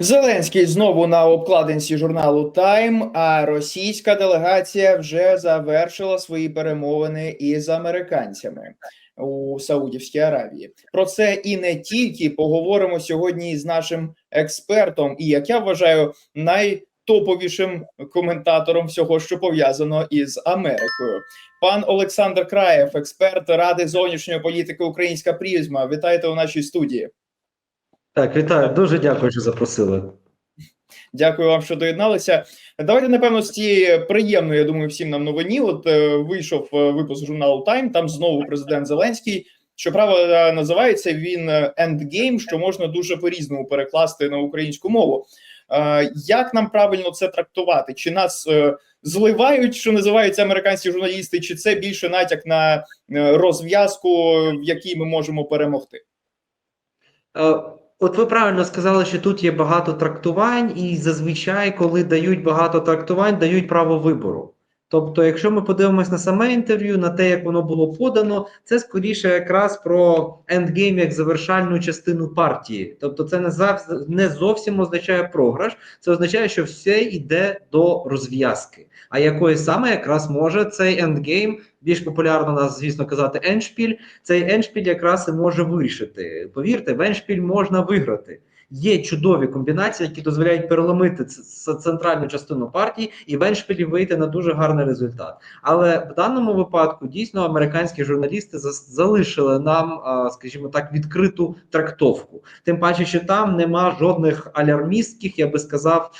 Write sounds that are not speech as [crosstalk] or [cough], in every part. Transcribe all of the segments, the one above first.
Зеленський знову на обкладинці журналу Тайм. А російська делегація вже завершила свої перемовини із американцями у Саудівській Аравії. Про це і не тільки поговоримо сьогодні з нашим експертом, і як я вважаю, найтоповішим коментатором всього, що пов'язано із Америкою. Пан Олександр Краєв, експерт ради зовнішньої політики Українська призма. Вітайте у нашій студії. Так, вітаю, дуже дякую, що запросили. Дякую вам, що доєдналися. Давайте напевно з цієї приємної, я думаю, всім нам новині. От е, вийшов е, випуск журналу Тайм. Там знову президент Зеленський. Щоправда, називається він е, «Endgame», що можна дуже по-різному перекласти на українську мову. Е, як нам правильно це трактувати? Чи нас е, зливають, що називаються американські журналісти, чи це більше натяк на е, розв'язку, в якій ми можемо перемогти? От ви правильно сказали, що тут є багато трактувань, і зазвичай, коли дають багато трактувань, дають право вибору. Тобто, якщо ми подивимось на саме інтерв'ю, на те, як воно було подано, це скоріше якраз про ендгейм як завершальну частину партії. Тобто, це не завжди не зовсім означає програш, це означає, що все йде до розв'язки. А якої саме якраз може цей ендгейм, більш популярно нас, звісно, казати еншпіль, цей еншпіль якраз і може вирішити. Повірте, в еншпіль можна виграти. Є чудові комбінації, які дозволяють переломити центральну частину партії і веншпілі еншпілі вийти на дуже гарний результат. Але в даному випадку дійсно американські журналісти залишили нам, скажімо так, відкриту трактовку. Тим паче, що там нема жодних алярмістських, я би сказав,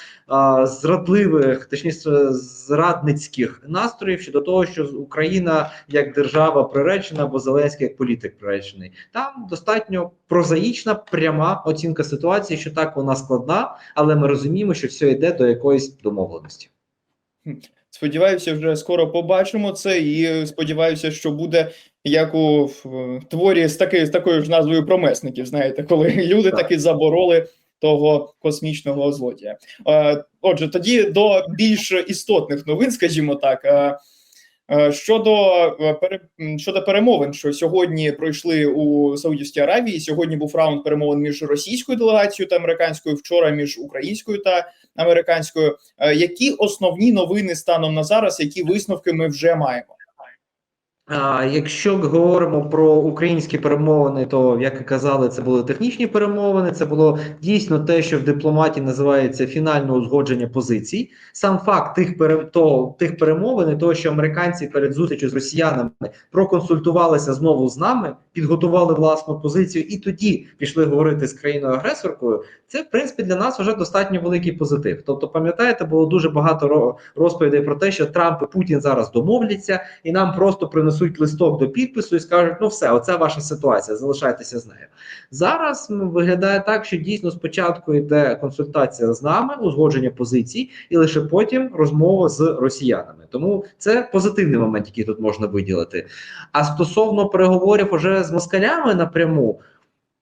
зрадливих, точніше, зрадницьких настроїв щодо того, що Україна як держава приречена, або Зеленський як політик приречений. Там достатньо прозаїчна, пряма оцінка ситуації, що так вона складна, але ми розуміємо, що все йде до якоїсь домовленості. Сподіваюся, вже скоро побачимо це, і сподіваюся, що буде як у творі з таки, з такою ж назвою промесників. Знаєте, коли люди Так. таки забороли того космічного злодія. Е, отже, тоді до більш істотних новин, скажімо так. Е, е, Щодо щодо перемовин, що сьогодні пройшли у Саудівській Аравії. Сьогодні був раунд перемовин між російською делегацією та американською. Вчора між українською та американською. Які основні новини станом на зараз, які висновки ми вже маємо? Якщо говоримо про українські перемовини, то як і казали, це були технічні перемовини. Це було дійсно те, що в дипломатії називається фінальне узгодження позицій. Сам факт тих пере, тих перемовин, і що американці перед зустрічю з росіянами проконсультувалися знову з нами, підготували власну позицію, і тоді пішли говорити з країною агресоркою. Це в принципі для нас вже достатньо великий позитив. Тобто, пам'ятаєте, було дуже багато ро- розповідей про те, що Трамп і Путін зараз домовляться, і нам просто принесуть листок до підпису і скажуть: ну все, оце ваша ситуація, залишайтеся з нею. Зараз виглядає так, що дійсно спочатку йде консультація з нами, узгодження позицій, і лише потім розмова з росіянами. Тому це позитивний момент, який тут можна виділити. А стосовно переговорів уже з москалями напряму,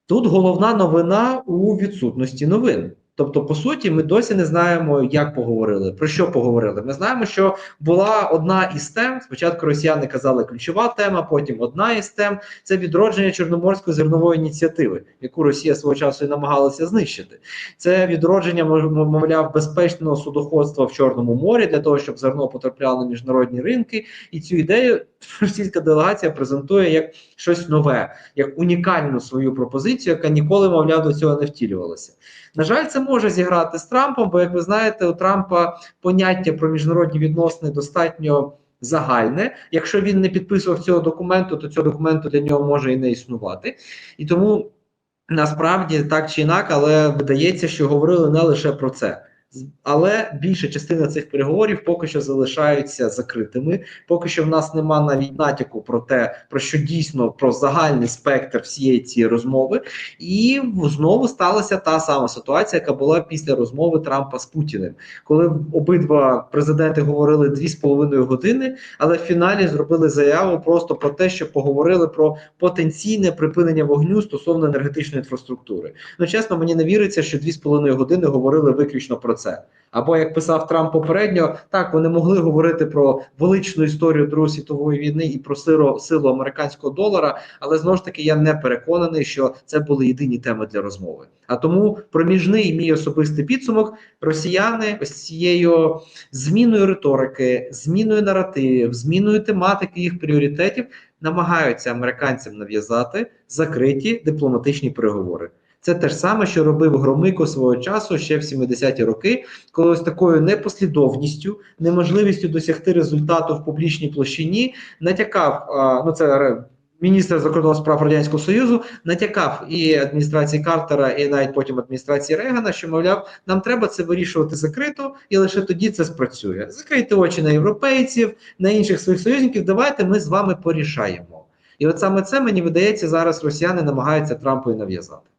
тут головна новина у відсутності новин. Тобто, по суті, ми досі не знаємо, як поговорили, про що поговорили. Ми знаємо, що була одна із тем. Спочатку росіяни казали ключова тема, потім одна із тем це відродження Чорноморської зернової ініціативи, яку Росія свого часу і намагалася знищити. Це відродження, мов- мовляв, безпечного судоходства в Чорному морі для того, щоб зерно потрапляло на міжнародні ринки. І цю ідею [laughs] російська делегація презентує як щось нове, як унікальну свою пропозицію, яка ніколи, мовляв, до цього не втілювалася. На жаль, це може зіграти з Трампом, бо, як ви знаєте, у Трампа поняття про міжнародні відносини достатньо загальне. Якщо він не підписував цього документу, то цього документу для нього може і не існувати. І тому насправді так чи інак, але видається, що говорили не лише про це. Але більша частина цих переговорів поки що залишаються закритими. Поки що в нас нема навіть натяку про те, про що дійсно про загальний спектр всієї цієї розмови. І знову сталася та сама ситуація, яка була після розмови Трампа з Путіним, коли обидва президенти говорили дві з половиною години, але в фіналі зробили заяву просто про те, що поговорили про потенційне припинення вогню стосовно енергетичної інфраструктури. Ну чесно, мені не віриться, що дві з половиною години говорили виключно про це. Це. Або як писав Трамп попередньо, так вони могли говорити про величну історію Другої світової війни і про силу, силу американського долара, але знову ж таки я не переконаний, що це були єдині теми для розмови. А тому проміжний мій особистий підсумок: росіяни ось цією зміною риторики, зміною наративів, зміною тематики їх пріоритетів намагаються американцям нав'язати закриті дипломатичні переговори. Це те ж саме, що робив Громико свого часу ще в 70-ті роки, коли ось такою непослідовністю, неможливістю досягти результату в публічній площині натякав. Ну це міністр закордонних справ радянського союзу, натякав і адміністрації Картера, і навіть потім адміністрації Рейгана, що мовляв, нам треба це вирішувати закрито, і лише тоді це спрацює. Закрийте очі на європейців, на інших своїх союзників. Давайте ми з вами порішаємо. І от саме це мені видається зараз. Росіяни намагаються Трампу і нав'язати.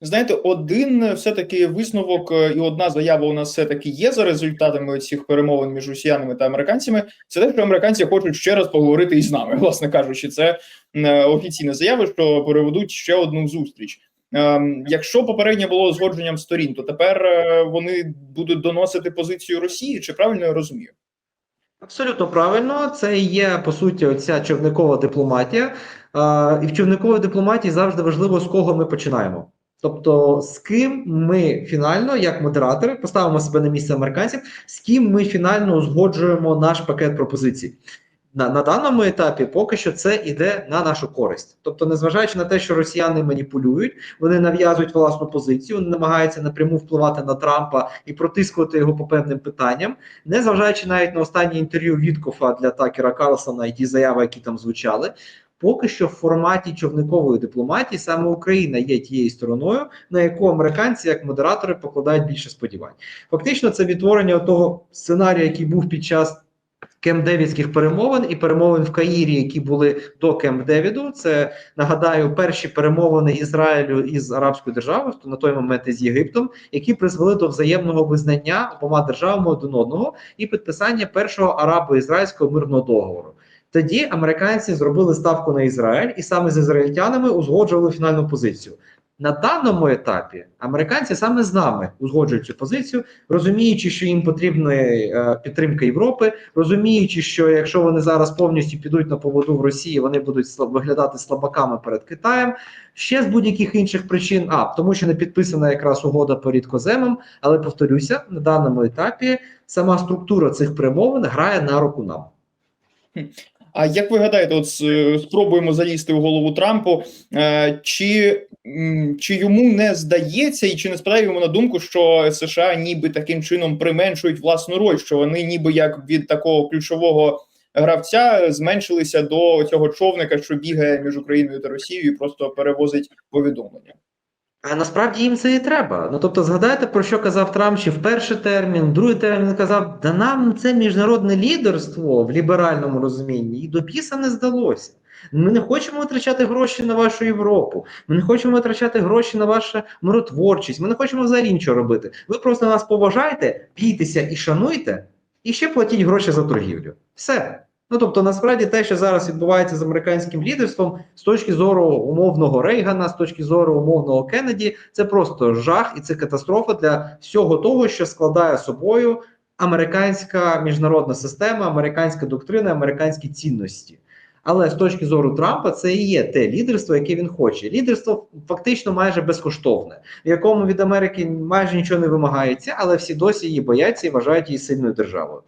Знаєте, один все-таки висновок е, і одна заява у нас все-таки є за результатами цих перемовин між росіянами та американцями. Це те, що американці хочуть ще раз поговорити із нами. [laughs] Власне кажучи, це е, офіційна заява, що переведуть ще одну зустріч. Ем, Якщо попереднє було узгодженням сторін, то тепер е, вони будуть доносити позицію Росії. Чи правильно я розумію? Абсолютно правильно, це є по суті оця човникова дипломатія. І в човниковій дипломатії завжди важливо, з кого ми починаємо. Тобто, з ким ми фінально, як модератори, поставимо себе на місце американців, з ким ми фінально узгоджуємо наш пакет пропозицій. На, на даному етапі поки що це йде на нашу користь. Тобто, незважаючи на те, що росіяни маніпулюють, вони нав'язують власну позицію, вони намагаються напряму впливати на Трампа і протискувати його по певним питанням, незважаючи навіть на останнє інтерв'ю Віткофа для Такера Карлсона і ті заяви, які там звучали. Поки що в форматі човникової дипломатії саме Україна є тією стороною, на яку американці як модератори покладають більше сподівань. Фактично, це відтворення того сценарію, який був під час Кемп Девідських перемовин і перемовин в Каїрі, які були до Кемп Девіду. Це нагадаю перші перемовини Ізраїлю із арабською державою, на той момент із Єгиптом, які призвели до взаємного визнання обома державами один одного і підписання першого арабо-ізраїльського мирного договору. Тоді американці зробили ставку на Ізраїль і саме з ізраїльтянами узгоджували фінальну позицію. На даному етапі американці саме з нами узгоджують цю позицію, розуміючи, що їм потрібна е, підтримка Європи, розуміючи, що якщо вони зараз повністю підуть на поводу в Росії, вони будуть виглядати слабаками перед Китаєм. Ще з будь-яких інших причин, а тому, що не підписана якраз угода по рідкоземам. Але повторюся, на даному етапі сама структура цих перемовин грає на руку нам. А як ви гадаєте, от спробуємо залізти в голову Трампу, е, чи, чи йому не здається, і чи не спадає йому на думку, що США ніби таким чином применшують власну роль, що вони ніби як від такого ключового гравця зменшилися до цього човника, що бігає між Україною та Росією, і просто перевозить повідомлення? А насправді їм це і треба. Ну тобто, згадайте про що казав Трамп ще в перший термін, другий термін казав, да нам це міжнародне лідерство в ліберальному розумінні і до біса не здалося. Ми не хочемо витрачати гроші на вашу Європу. Ми не хочемо витрачати гроші на вашу миротворчість. Ми не хочемо взагалі нічого робити. Ви просто нас поважайте, бійтеся і шануйте, і ще платіть гроші за торгівлю. Все. Ну тобто, насправді те, що зараз відбувається з американським лідерством, з точки зору умовного Рейгана, з точки зору умовного Кеннеді, це просто жах і це катастрофа для всього того, що складає собою американська міжнародна система, американська доктрина, американські цінності. Але з точки зору Трампа це і є те лідерство, яке він хоче. Лідерство фактично майже безкоштовне, в якому від Америки майже нічого не вимагається, але всі досі її бояться і вважають її сильною державою.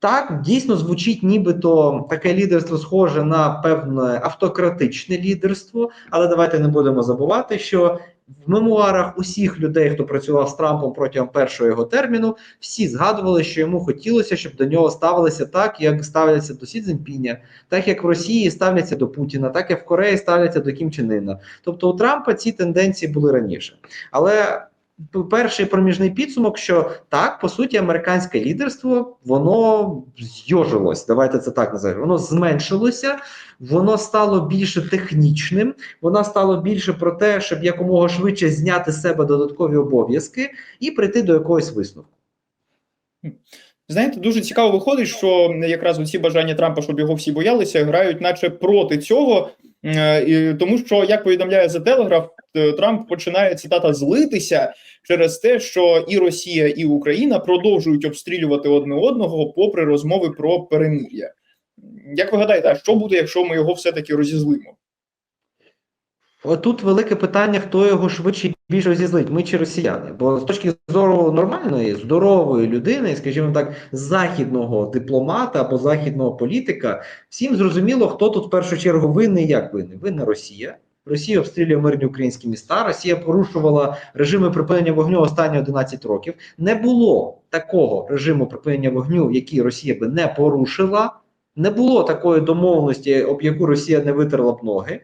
Так, дійсно звучить, нібито таке лідерство схоже на певне автократичне лідерство, але давайте не будемо забувати, що в мемуарах усіх людей, хто працював з Трампом протягом першого його терміну, всі згадували, що йому хотілося, щоб до нього ставилися так, як ставляться до Сі Цзіньпіня, так як в Росії ставляться до Путіна, так як в Кореї ставляться до Кім Чен Іна. Тобто у Трампа ці тенденції були раніше. Але перший проміжний підсумок, що так, по суті, американське лідерство воно зйожилось. Давайте це так називаємо. Воно зменшилося, воно стало більше технічним, воно стало більше про те, щоб якомога швидше зняти з себе додаткові обов'язки і прийти до якогось висновку. Знаєте, дуже цікаво виходить, що якраз ці бажання Трампа, щоб його всі боялися, грають, наче проти цього. Е, тому що, як повідомляє Telegraph, е, Трамп починає цитата злитися через те, що і Росія, і Україна продовжують обстрілювати одне одного попри розмови про перемир'я. Як ви гадаєте, а що буде, якщо ми його все-таки розізлимо? Отут велике питання, хто його швидше більш розізлить, ми чи росіяни. Бо з точки зору нормальної, здорової людини, скажімо так, західного дипломата або західного політика, всім зрозуміло, хто тут в першу чергу винний, і як винний. Винна Росія. Росія обстрілює мирні українські міста. Росія порушувала режими припинення вогню останні 11 років. Не було такого режиму припинення вогню, який Росія би не порушила. Не було такої домовленості, об яку Росія не витерла б ноги.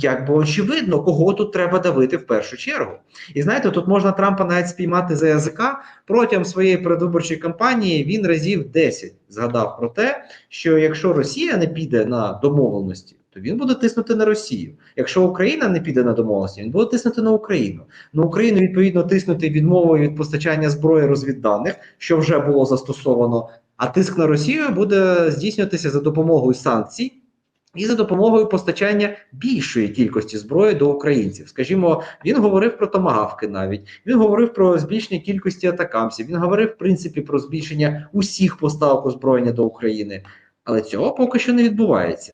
Як би очевидно, кого тут треба давити в першу чергу. І знаєте, тут можна Трампа навіть спіймати за язика протягом своєї передвиборчої кампанії. Він разів 10 згадав про те, що якщо Росія не піде на домовленості, то він буде тиснути на Росію. Якщо Україна не піде на домовленості, він буде тиснути на Україну. На Україну відповідно тиснути відмовою від постачання зброї розвідданих, що вже було застосовано. А тиск на Росію буде здійснюватися за допомогою санкцій і за допомогою постачання більшої кількості зброї до українців. Скажімо, він говорив про томагавки навіть він говорив про збільшення кількості атакамсів. Він говорив в принципі про збільшення усіх поставок озброєння до України, але цього поки що не відбувається.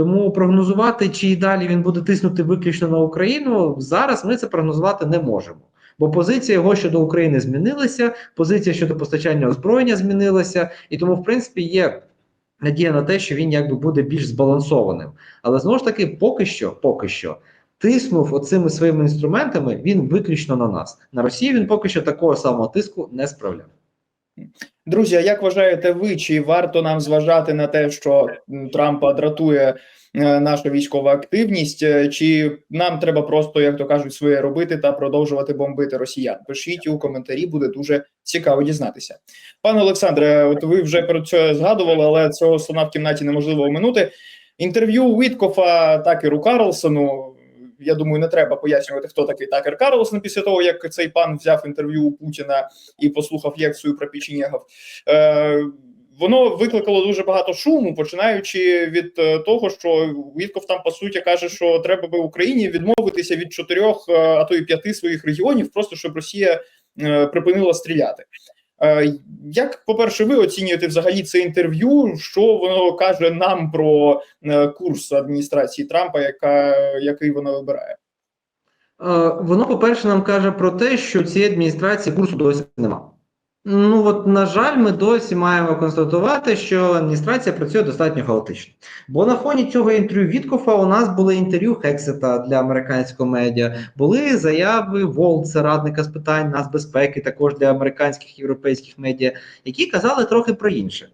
Тому прогнозувати, чи і далі він буде тиснути виключно на Україну зараз. Ми це прогнозувати не можемо. Бо позиція його щодо України змінилася, позиція щодо постачання озброєння змінилася, і тому, в принципі, є надія на те, що він якби буде більш збалансованим. Але знову ж таки, поки що, поки що, тиснув оцими своїми інструментами він виключно на нас. На Росії він поки що такого самого тиску не справляв. Друзі, як вважаєте ви, чи варто нам зважати на те, що Трампа дратує е, наша військова активність, е, чи нам треба просто, як то кажуть, своє робити та продовжувати бомбити росіян? Пишіть у коментарі, буде дуже цікаво дізнатися. Пане Олександре, от ви вже про це згадували, але цього слона в кімнаті неможливо оминути. Інтерв'ю Уіткофа Такеру Карлсону. Я думаю, не треба пояснювати, хто такий Такер Карлсон після того, як цей пан взяв інтерв'ю у Путіна і послухав лекцію про печенєгів. Е, Воно викликало дуже багато шуму, починаючи від е, того, що Вітков там по суті каже, що треба би Україні відмовитися від чотирьох, е, а то й п'яти своїх регіонів, просто щоб Росія е, припинила стріляти. Е, Як, по-перше, ви оцінюєте взагалі це інтерв'ю? Що воно каже нам про е, курс адміністрації Трампа, яка який вона вибирає? Е, Воно, по-перше, нам каже про те, що цієї адміністрації курсу досі немає. Ну от на жаль, ми досі маємо констатувати, що адміністрація працює достатньо хаотично. Бо на фоні цього інтерв'ю Віткофа у нас були інтерв'ю Хексета для американського медіа, були заяви Волца, радника з питань нацбезпеки, також для американських європейських медіа, які казали трохи про інше.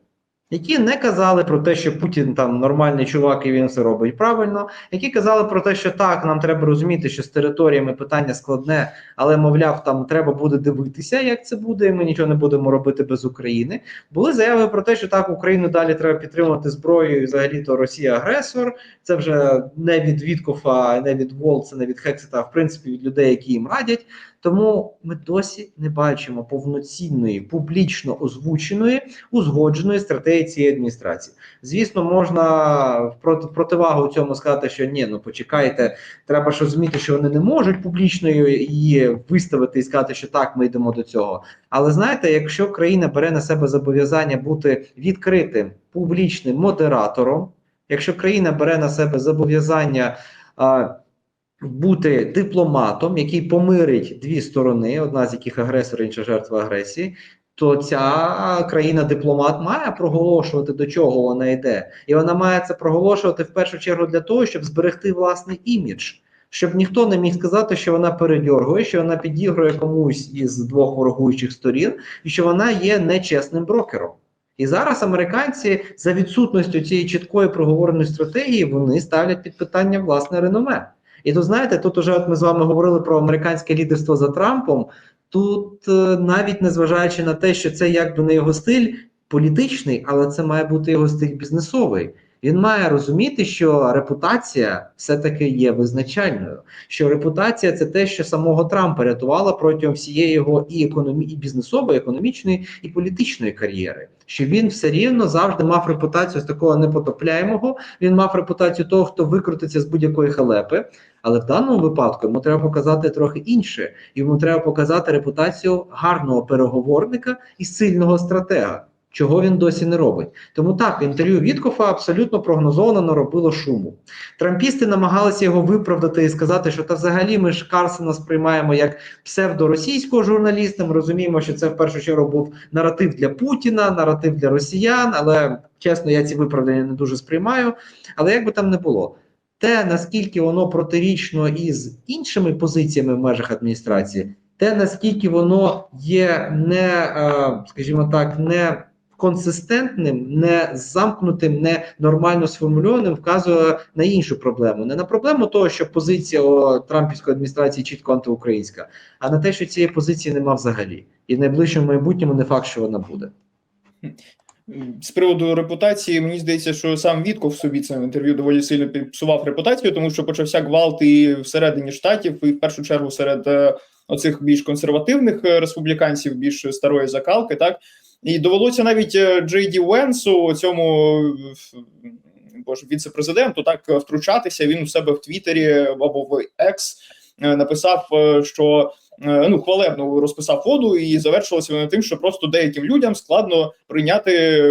Які не казали про те, що Путін там нормальний чувак і він все робить правильно, які казали про те, що так, нам треба розуміти, що з територіями питання складне, але мовляв, там треба буде дивитися, як це буде, і ми нічого не будемо робити без України. Були заяви про те, що так Україну далі треба підтримувати зброєю, і взагалі то Росія агресор. Це вже не від Віткофа, не від Волца, не від Хексета, а в принципі від людей, які їм радять. Тому ми досі не бачимо повноцінної, публічно озвученої, узгодженої стратегії цієї адміністрації. Звісно, можна в проти, противагу цьому сказати, що ні, ну почекайте, треба ж розуміти, що вони не можуть публічно її виставити і сказати, що так, ми йдемо до цього. Але знаєте, якщо країна бере на себе зобов'язання бути відкритим публічним модератором, якщо країна бере на себе зобов'язання. Бути дипломатом, який помирить дві сторони, одна з яких агресор, інша жертва агресії, то ця країна-дипломат має проголошувати, до чого вона йде. І вона має це проголошувати в першу чергу для того, щоб зберегти власний імідж. Щоб ніхто не міг сказати, що вона передьоргує, що вона підігрує комусь із двох ворогуючих сторін, і що вона є нечесним брокером. І зараз американці за відсутністю цієї чіткої проговореної стратегії вони ставлять під питання власне реноме. І тут знаєте, тут уже от ми з вами говорили про американське лідерство за Трампом. Тут е, навіть незважаючи на те, що це якби не його стиль політичний, але це має бути його стиль бізнесовий. Він має розуміти, що репутація все-таки є визначальною. Що репутація це те, що самого Трампа рятувала протягом всієї його і економі... і бізнесової, економічної і політичної кар'єри. Що він все рівно завжди мав репутацію з такого непотопляємого. Він мав репутацію того, хто викрутиться з будь-якої халепи. Але в даному випадку йому треба показати трохи інше. Йому треба показати репутацію гарного переговорника і сильного стратега. Чого він досі не робить, тому так інтерв'ю Віткофа абсолютно прогнозовано наробило шуму. Трампісти намагалися його виправдати і сказати, що та взагалі ми ж Карсона сприймаємо як псевдоросійського журналіста. Ми розуміємо, що це в першу чергу був наратив для Путіна, наратив для росіян. Але чесно, я ці виправдання не дуже сприймаю. Але як би там не було, те наскільки воно протирічно із іншими позиціями в межах адміністрації, те наскільки воно є не, е, скажімо так, не консистентним, не замкнутим, не нормально сформульованим, вказує на іншу проблему. Не на проблему того, що позиція о, Трампівської адміністрації чітко антиукраїнська, а на те, що цієї позиції нема взагалі, і в найближчому майбутньому не факт, що вона буде. З приводу репутації, мені здається, що сам Вітков собі цим інтерв'ю доволі сильно підпсував репутацію, тому що почався гвалт і всередині штатів, і в першу чергу серед е, оцих більш консервативних е, республіканців, більш старої закалки, так і довелося навіть е, Джей Ді Венсу, цьому е, боже віце-президенту, так втручатися. Він у себе в Твіттері або в X е, написав, е, що ну хвалебно розписав воду, і завершилося воно тим, що просто деяким людям складно прийняти,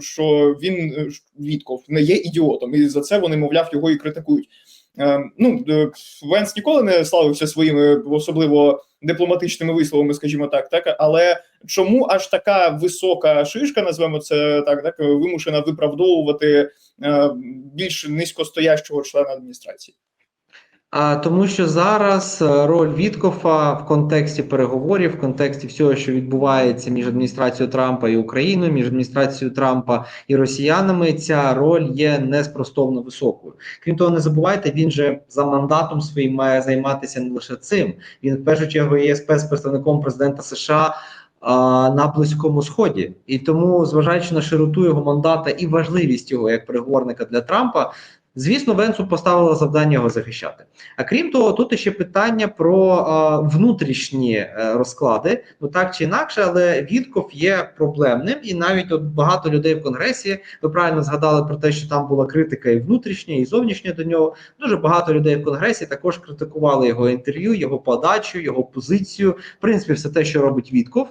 що він Вітков не є ідіотом, і за це вони, мовляв, його і критикують. Е, Ну е, Венс ніколи не славився своїми особливо дипломатичними висловами, скажімо так, так але чому аж така висока шишка, назвемо це так, так вимушена виправдовувати е, більш низькостоящого члена адміністрації? Тому, що зараз е, роль Віткофа в контексті переговорів, в контексті всього, що відбувається між адміністрацією Трампа і Україною, між адміністрацією Трампа і Росіянами, ця роль є неспростовно високою. Крім того, не забувайте, він же за мандатом своїм має займатися не лише цим. Він в першу чергу є спецпредставником президента США. На близькому сході, і тому, зважаючи на широту його мандата і важливість його як переговорника для Трампа, Звісно, Венцу поставила завдання його захищати. А крім того, тут ще питання про а, внутрішні е, розклади. Ну так чи інакше, але Вітков є проблемним, і навіть от багато людей в конгресі ви правильно згадали про те, що там була критика і внутрішня, і зовнішня до нього. Дуже багато людей в конгресі також критикували його інтерв'ю, його подачу, його позицію. В принципі, все те, що робить Вітков.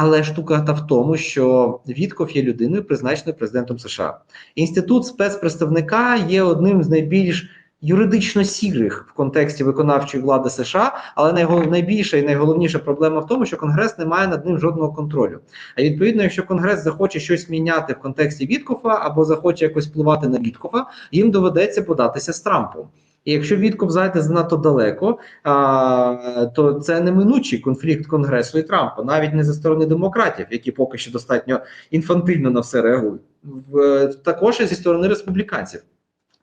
Але штука та в тому, що Вітков є людиною, призначеною президентом США. Інститут спецпредставника є одним з найбільш юридично сірих в контексті виконавчої влади США, але найбільша і найголовніша проблема в тому, що Конгрес не має над ним жодного контролю. А відповідно, якщо Конгрес захоче щось міняти в контексті Віткофа або захоче якось впливати на Віткофа, їм доведеться податися з Трампом. І якщо Вітков зайде занадто далеко, а, то це неминучий конфлікт Конгресу і Трампа, навіть не за сторони демократів, які поки що достатньо інфантильно на все реагують, також і зі сторони республіканців.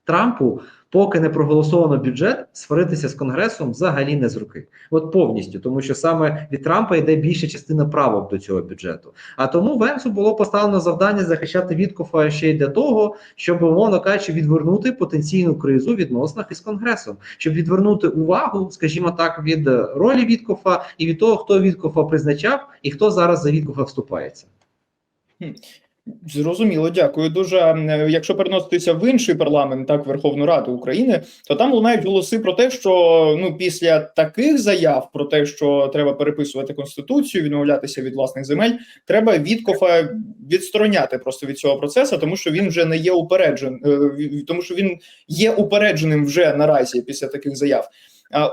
Трампу, поки не проголосовано бюджет, сваритися з конгресом взагалі не з руки, от повністю, тому що саме від Трампа йде більша частина правок до цього бюджету. А тому Венсу було поставлено завдання захищати Віткофа ще й для того, щоб умовно кажучи, відвернути потенційну кризу в відносинах із конгресом, щоб відвернути увагу, скажімо так, від ролі Віткофа і від того, хто Віткофа призначав і хто зараз за Віткофа вступається. Зрозуміло, дякую. Дуже Е, якщо переноситися в інший парламент, так Верховну Раду України, то там лунають голоси про те, що ну після таких заяв про те, що треба переписувати конституцію, відмовлятися від власних земель, треба Віткофа відстороняти просто від цього процесу, тому що він вже не є упереджен, е, тому що він є упередженим вже наразі після таких заяв.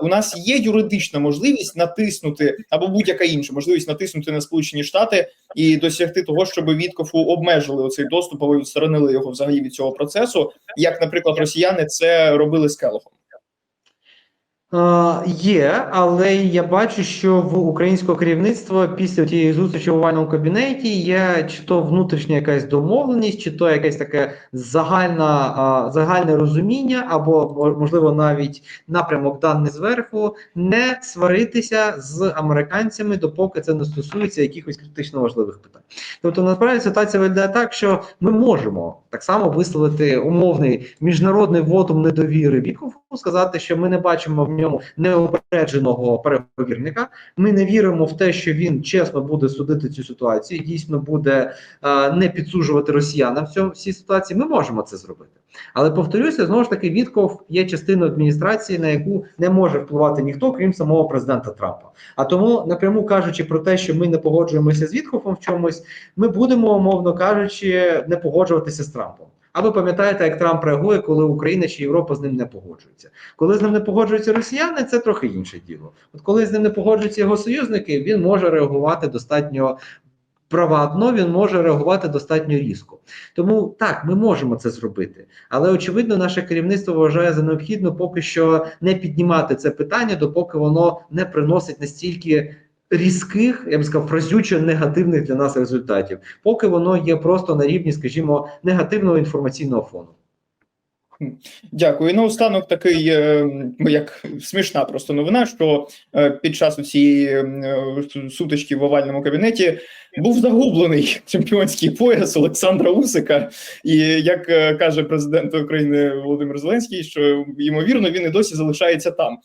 У нас є юридична можливість натиснути або будь-яка інша можливість натиснути на Сполучені Штати і досягти того, щоб Віткофу обмежили оцей доступ або відсторонили його взагалі від цього процесу, як, наприклад, росіяни це робили з Келохом. Є, але я бачу, що в українського керівництва після тієї зустрічі в овальному кабінеті є чи то внутрішня якась домовленість, чи то якесь таке загальна, загальне розуміння, або мо- можливо навіть напрямок даний зверху, не сваритися з американцями, допоки це не стосується якихось критично важливих питань. Тобто, насправді ситуація виглядає так, що ми можемо так само висловити умовний міжнародний вотум недовіри Вікову, сказати, що ми не бачимо в ньому неопередженого переговірника. Ми не віримо в те, що він чесно буде судити цю ситуацію, дійсно буде е, не підсуджувати росіянам в цьому всій ситуації. Ми можемо це зробити. Але повторюся, знову ж таки, Вітков є частиною адміністрації, на яку не може впливати ніхто, крім самого президента Трампа. А тому, напряму кажучи про те, що ми не погоджуємося з Вітковом в чомусь, ми будемо, умовно кажучи, не погоджуватися з Трампом. А ви пам'ятаєте, як Трамп реагує, коли Україна чи Європа з ним не погоджується? Коли з ним не погоджуються росіяни, це трохи інше діло. От коли з ним не погоджуються його союзники, він може реагувати достатньо правадно, він може реагувати достатньо різко. Тому так, ми можемо це зробити. Але очевидно, наше керівництво вважає за необхідно поки що не піднімати це питання, допоки воно не приносить настільки. Різких, я б сказав, фразючо негативних для нас результатів, поки воно є просто на рівні, скажімо, негативного інформаційного фону. Дякую. І наостанок такий е, як смішна просто новина, що е, під час цієї е, сутички в овальному кабінеті був загублений чемпіонський пояс Олександра Усика. І як каже президент України Володимир Зеленський, що ймовірно він і досі залишається там.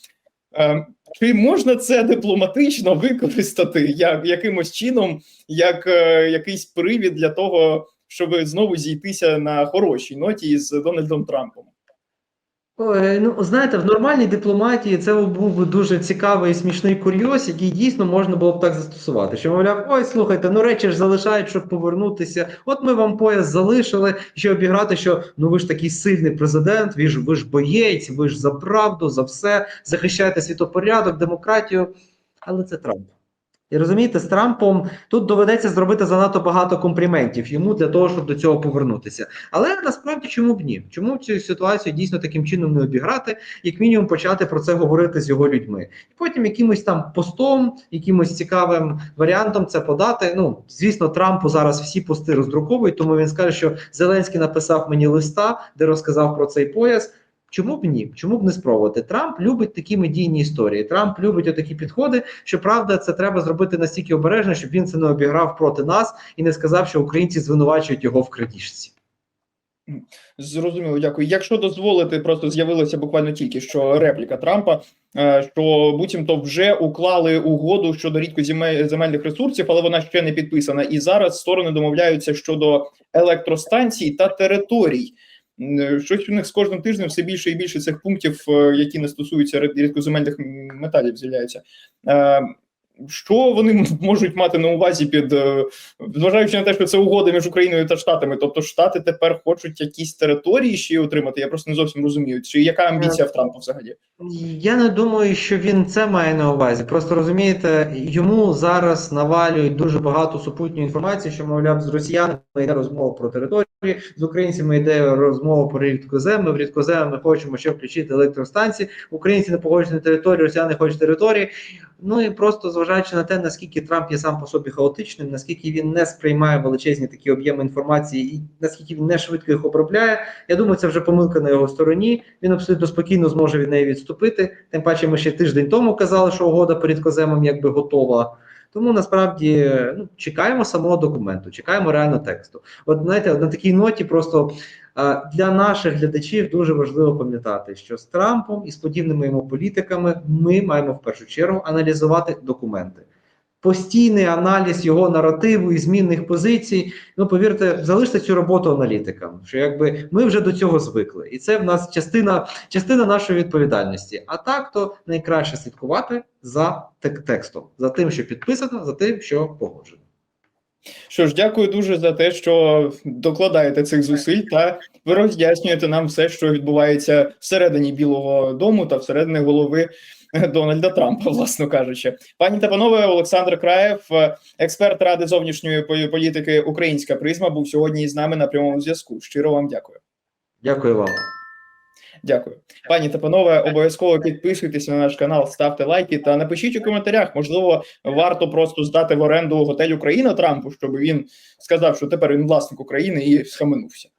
Е, Чи можна це дипломатично використати як якимось чином, як е, якийсь привід для того, щоб знову зійтися на хорошій ноті з Дональдом Трампом? Ой, ну знаєте, в нормальній дипломатії це був би дуже цікавий і смішний курйоз, який дійсно можна було б так застосувати. Що мовляв, ой, слухайте, ну речі ж залишають, щоб повернутися. От ми вам пояс залишили, ще обіграти, що ну ви ж такий сильний президент, ви ж ви ж боєць, ви ж за правду, за все захищаєте світопорядок, демократію. Але це Трамп. І розумієте, з Трампом тут доведеться зробити занадто багато компліментів йому для того, щоб до цього повернутися. Але насправді чому б ні? Чому цю ситуацію дійсно таким чином не обіграти, як мінімум почати про це говорити з його людьми, і потім якимось там постом, якимось цікавим варіантом це подати. Ну звісно, Трампу зараз всі пости роздруковують, тому він скаже, що Зеленський написав мені листа, де розказав про цей пояс. Чому б ні? Чому б не спробувати? Трамп любить такі медійні історії. Трамп любить отакі підходи. Щоправда, це треба зробити настільки обережно, щоб він це не обіграв проти нас і не сказав, що українці звинувачують його в крадіжці. Зрозуміло, дякую. Якщо дозволити, просто з'явилася буквально тільки що репліка Трампа, е, що буцімто вже уклали угоду щодо рідкоземельних ресурсів, але вона ще не підписана. І зараз сторони домовляються щодо електростанцій та територій. М, Щось у них з кожним тижнем все більше і більше цих пунктів, е, які не стосуються рід- рідкоземельних металів, з'являються. Е, Що вони [laughs] можуть мати на увазі під е, зважаючи на те, що це угода між Україною та Штатами, тобто Штати тепер хочуть якісь території ще й отримати. Я просто не зовсім розумію, чи яка амбіція в Трампа взагалі? Я не думаю, що він це має на увазі. Просто розумієте, йому зараз навалюють дуже багато супутньої інформації, що мовляв з росіянами йде розмова про території, з українцями йде розмова про рідкоземи. В рідкоземи ми хочемо ще включити електростанції. Українці не погоджують на територію, росіяни хочуть території. Ну і просто зважаючи на те, наскільки Трамп є сам по собі хаотичним, наскільки він не сприймає величезні такі об'єми інформації, і наскільки він не швидко їх обробляє. Я думаю, це вже помилка на його стороні. Він абсолютно спокійно зможе від неї відступити. Тим паче, ми ще тиждень тому казали, що угода по рідкоземам якби готова. Тому насправді ну, чекаємо самого документу, чекаємо реально тексту. От знаєте, на такій ноті просто для наших глядачів дуже важливо пам'ятати, що з Трампом і з подібними йому політиками ми маємо в першу чергу аналізувати документи. Постійний аналіз його наративу і змінних позицій. Ну повірте, залиште цю роботу аналітикам. Що якби ми вже до цього звикли, і це в нас частина частина нашої відповідальності. А так то найкраще слідкувати за текстом, за тим, що підписано, за тим, що погоджено. Що ж, дякую дуже за те, що докладаєте цих зусиль та ви роз'яснюєте нам все, що відбувається всередині Білого Дому та всередині голови Дональда Трампа, [laughs] власно кажучи. Пані та панове, Олександр Краєв, експерт ради зовнішньої політики Українська призма, був сьогодні із нами на прямому зв'язку. Щиро вам дякую. Дякую вам. Дякую, пані та панове. Обов'язково підписуйтесь на наш канал, ставте лайки та напишіть у коментарях. Можливо, варто просто здати в оренду готель Україна Трампу, щоб він сказав, що тепер він власник України і схаменувся.